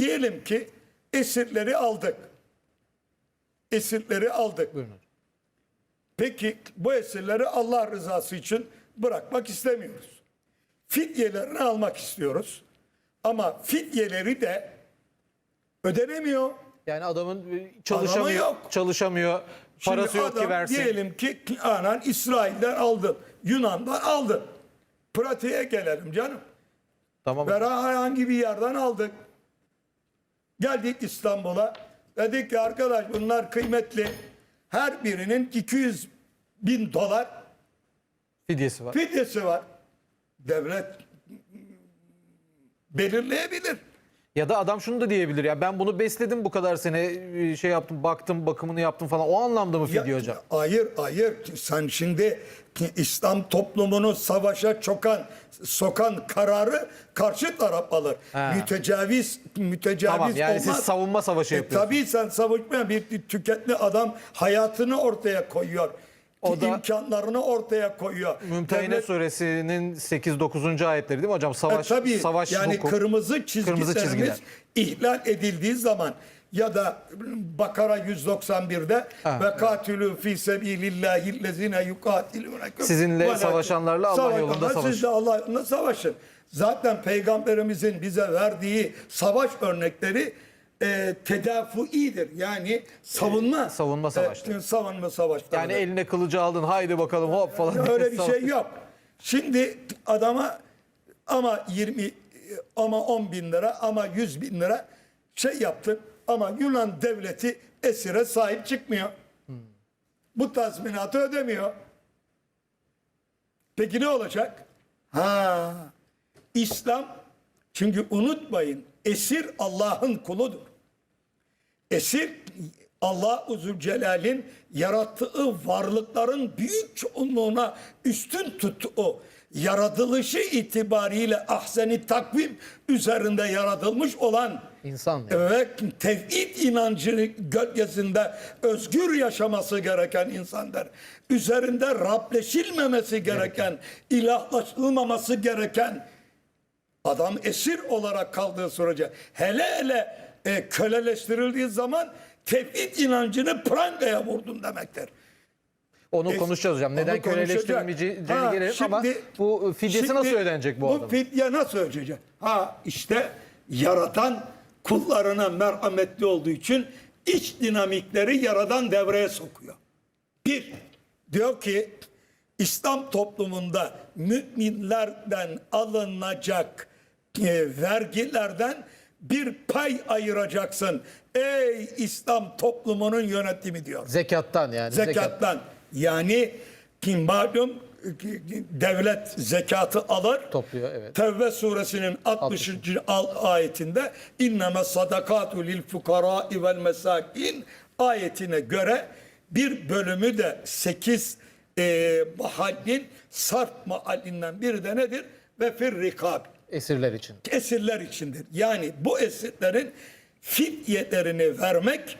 diyelim ki esirleri aldık. Esirleri aldık. Buyurun. Peki bu esirleri Allah rızası için bırakmak istemiyoruz. Fidyelerini almak istiyoruz. Ama fidyeleri de ödenemiyor. Yani adamın e, çalışamıyor, yok. çalışamıyor, parası Şimdi yok ki adam versin. Diyelim ki anan İsrail'den aldın, Yunan'dan aldın. Pratiğe gelelim canım. Tamam. Bera herhangi bir yerden aldık. Geldik İstanbul'a. Dedik ki arkadaş bunlar kıymetli. Her birinin 200 bin dolar Fidyesi var. fidyesi var. Devlet belirleyebilir. Ya da adam şunu da diyebilir ya ben bunu besledim bu kadar sene e, şey yaptım baktım bakımını yaptım falan o anlamda mı fidye hocam? Hayır hayır sen şimdi İslam toplumunu savaşa çokan sokan kararı karşı taraf alır. Ha. Mütecaviz mütecaviz Tamam yani olmaz. siz savunma savaşı E, yapıyorsunuz. tabii sen savunmayan bir tüketli adam hayatını ortaya koyuyor. O da- imkanlarını ortaya koyuyor. Mümtehine Devlet- suresinin 8-9. ayetleri değil mi hocam? E, Savaş, tabii savaş yani hukuk. kırmızı çizgilerimiz Kırmızı çizgiler. ihlal edildiği zaman ya da Bakara 191'de Ha, ve katilü fi sebilillahi lezine yukatilûnekum Sizinle savaşanlarla Allah Savaş- yolunda savaşın. Siz de Allah yolunda savaşın. Zaten peygamberimizin bize verdiği savaş örnekleri e, tedafuidir. Yani savunma. Savunma savaşları. E, savunma savaşları. Yani eline kılıcı aldın haydi bakalım hop falan. diye Öyle bir savaş- şey yok. Şimdi adama ama 20 ama 10 bin lira ama 100 bin lira şey yaptın ama Yunan devleti esire sahip çıkmıyor. Bu tazminatı ödemiyor. Peki ne olacak? Ha, İslam çünkü unutmayın esir Allah'ın kuludur. Esir Allah Zülcelal'in yarattığı varlıkların büyük çoğunluğuna üstün tuttuğu yaratılışı itibariyle ahseni takvim üzerinde yaratılmış olan İnsan yani. ve tevhid inancı gölgesinde özgür yaşaması gereken insanlar, üzerinde Rableşilmemesi gereken, ilahlaşılmaması gereken adam esir olarak kaldığı sürece hele hele e, köleleştirildiği zaman tevhid inancını prangaya vurdun demektir. Onu Es- konuşacağız hocam. Neden Ha, gelelim ama şimdi- bu fidyesi şimdi nasıl ödenecek bu, Bu adamın? fidye nasıl ödeyecek? Ha işte yaratan kullarına merhametli olduğu için iç dinamikleri yaradan devreye sokuyor. Bir, diyor ki İslam toplumunda müminlerden alınacak e, vergilerden bir pay ayıracaksın. Ey İslam toplumunun yönetimi diyor Zekattan yani. Zekat. zekattan. Yani kim malum devlet zekatı alır. Topluyor, evet. Tevbe suresinin 60. al- ayetinde inneme sadakatu lil fukara vel mesakin ayetine göre bir bölümü de 8 e, mahallin sarf mahallinden biri de nedir? Ve fir rikab Esirler için. esirler içindir. Yani bu esirlerin fidyelerini vermek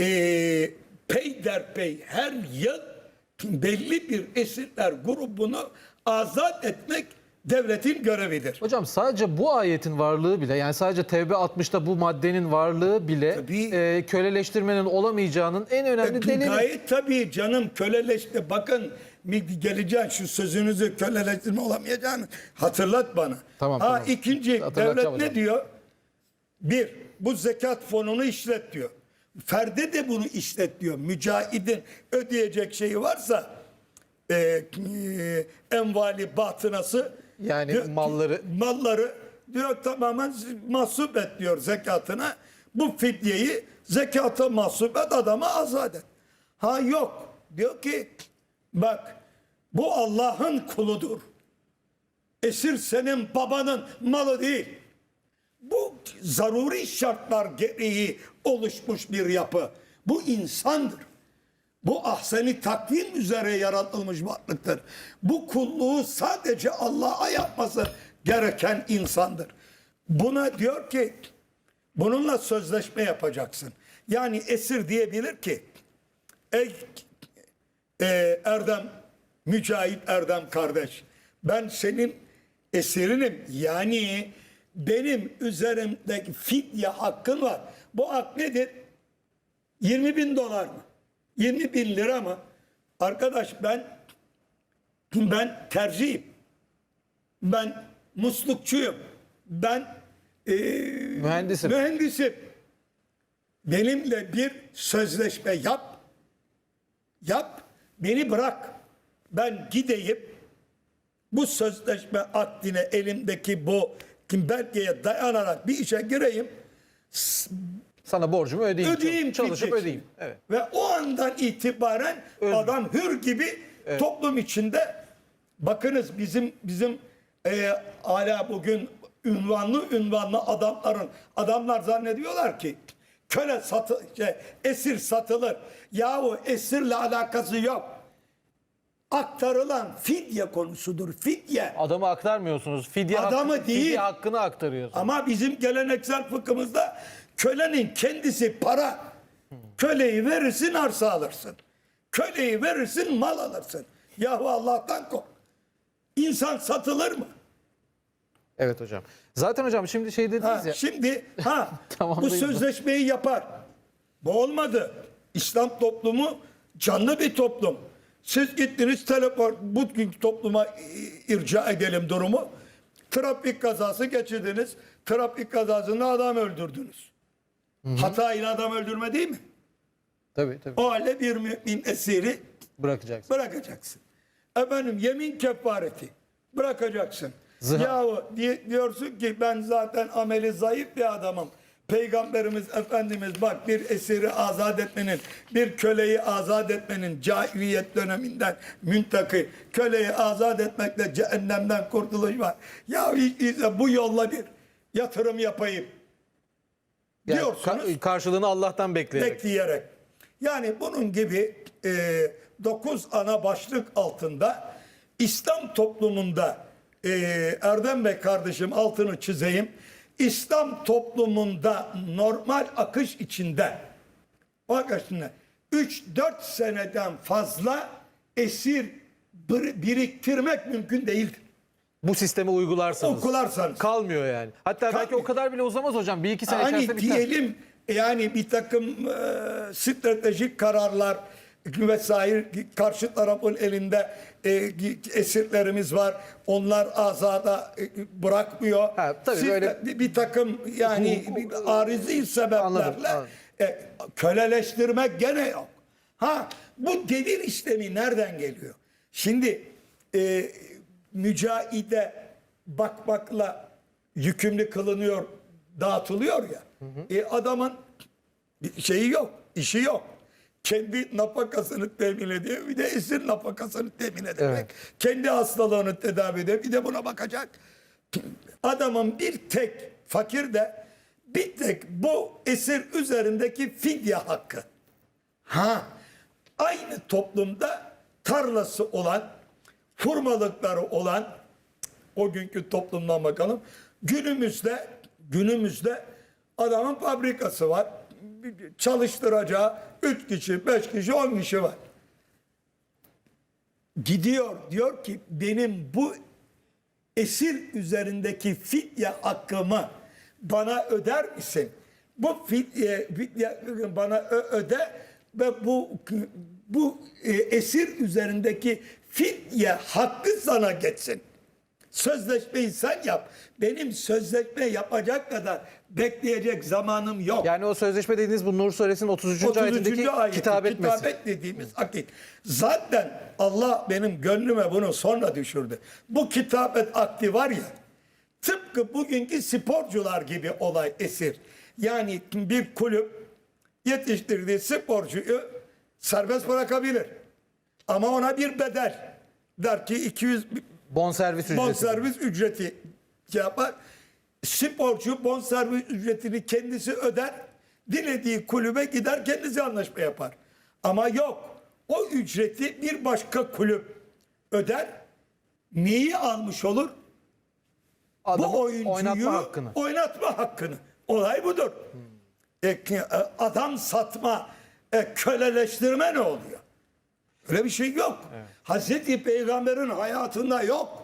e, peyderpey her yıl belli bir esirler grubunu azat etmek devletin görevidir. Hocam sadece bu ayetin varlığı bile yani sadece Tevbe 60'ta bu maddenin varlığı bile Tabii. e, köleleştirmenin olamayacağının en önemli delili. Gayet tabii canım köleleşti. Bakın geleceğim şu sözünüzü köleleştirme olamayacağını hatırlat bana. Tamam, ha, tamam. ikinci devlet ne diyor? Bir, bu zekat fonunu işlet diyor. Ferde de bunu işlet diyor. Mücahidin ödeyecek şeyi varsa e, e, envali batınası Yani diyor- malları- malları diyor tamamen mahsup et diyor zekatına. Bu fidyeyi zekata mahsup et adama azat et. Ha yok. Diyor ki bak bu Allah'ın kuludur. Esir senin babanın malı değil. Bu zaruri şartlar gereği oluşmuş bir yapı. Bu insandır. Bu ahseni takvim üzere yaratılmış varlıktır. Bu kulluğu sadece Allah'a yapması gereken insandır. Buna diyor ki bununla sözleşme yapacaksın. Yani esir diyebilir ki ey e, Erdem, Mücahit Erdem kardeş ben senin esirinim. Yani benim üzerimdeki fidye hakkın var. Bu hak nedir? 20 bin dolar mı? 20 bin lira mı? Arkadaş ben ben tercihim. Ben muslukçuyum. Ben e, Mühendisim. mühendisim. Benimle bir sözleşme yap. Yap. Beni bırak. Ben gideyim. Bu sözleşme akdine elimdeki bu belgeye dayanarak bir işe gireyim. Sana borcumu ödeyeyim. Ödeyeyim Çalışıp diyeceksin. ödeyeyim. Evet. Ve o andan itibaren adam hür gibi toplum içinde bakınız bizim bizim e, hala bugün ünvanlı ünvanlı adamların adamlar zannediyorlar ki köle satı şey, esir satılır. Yahu esirle alakası yok. Aktarılan fidye konusudur. Fidye. Adamı aktarmıyorsunuz. Fidye, hakkı- Adamı değil. fidye hakkını aktarıyorsunuz. Ama bizim geleneksel fıkhımızda kölenin kendisi para. Köleyi verirsin arsa alırsın. Köleyi verirsin mal alırsın. Yahu Allah'tan kork. İnsan satılır mı? Evet hocam. Zaten hocam şimdi şey dediniz Ha, ya. şimdi ha bu sözleşmeyi yapar. Bu olmadı. İslam toplumu canlı bir toplum. Siz gittiniz teleport bugünkü topluma irca edelim durumu. Trafik kazası geçirdiniz. Trafik kazasında adam öldürdünüz. Hatayla adam öldürme değil mi? Tabii tabii. O halde bir mümin esiri Bırakacaksın. bırakacaksın. Efendim yemin kefareti bırakacaksın. Zihar. Yahu di- diyorsun ki ben zaten ameli zayıf bir adamım. Peygamberimiz Efendimiz bak bir esiri azat etmenin, bir köleyi azat etmenin cahiliyet döneminden müntaki köleyi azat etmekle cehennemden kurtuluş var. Ya hiç değilse bu yolla bir yatırım yapayım Yani diyorsunuz ka- karşılığını Allah'tan bekleyerek. bekleyerek. Yani bunun gibi e, dokuz ana başlık altında İslam toplumunda e, Erdem Bey kardeşim altını çizeyim. İslam toplumunda normal akış içinde bak şimdi 3-4 seneden fazla esir bir- biriktirmek mümkün değildir. Bu sistemi uygularsanız. Okularsanız. Kalmıyor yani. Hatta belki Kalmıyor. o kadar bile uzamaz hocam. Bir iki sene Hani içerisinde biter. diyelim yani bir takım e, stratejik kararlar vesaire karşı tarafın elinde e, esirlerimiz var. Onlar azada e, bırakmıyor. Ha, tabii Siz böyle- bir, bir takım yani arizi sebeplerle Anladım, anladım. e, köleleştirmek gene yok. Ha bu devir işlemi nereden geliyor? Şimdi e, mücahide bakmakla yükümlü kılınıyor, dağıtılıyor ya. E, adamın şeyi yok, işi yok. Kendi nafakasını temin ediyor, bir de esir nafakasını temin edecek. Evet. Kendi hastalığını tedavi ediyor, bir de buna bakacak. Adamın bir tek fakir de bir tek bu esir üzerindeki fidye hakkı. Ha, aynı toplumda tarlası olan, hurmalıkları olan o günkü toplumdan bakalım. Günümüzde günümüzde adamın fabrikası var. Çalıştıracağı 3 kişi, 5 kişi, 10 kişi var. Gidiyor diyor ki benim bu esir üzerindeki fidye hakkımı bana öder misin? Bu fidye, fidye bana öde ve bu bu e, esir üzerindeki fidye hakkı sana geçsin. Sözleşmeyi sen yap. Benim sözleşme yapacak kadar bekleyecek zamanım yok. Yani o sözleşme dediğiniz bu Nur Suresinin 33. 33. ayetindeki ayeti, kitabet meselesi. kitabet dediğimiz akit. Zaten Allah benim gönlüme bunu sonra düşürdü. Bu kitabet akti var ya tıpkı bugünkü sporcular gibi olay esir. Yani bir kulüp yetiştirdiği sporcuyu serbest bırakabilir. Ama ona bir bedel. Der ki 200 Bonservis ücreti. bonservis ücreti yapar. Sporcu bonservis ücretini kendisi öder. Dilediği kulübe gider kendisi anlaşma yapar. Ama yok. O ücreti bir başka kulüp öder. Neyi almış olur? Adamı bu oyuncuyu oynatma hakkını. oynatma hakkını. Olay budur. E, e, adam satma, e, köleleştirme ne oluyor? Öyle bir şey yok. Hazreti Peygamber'in hayatında yok.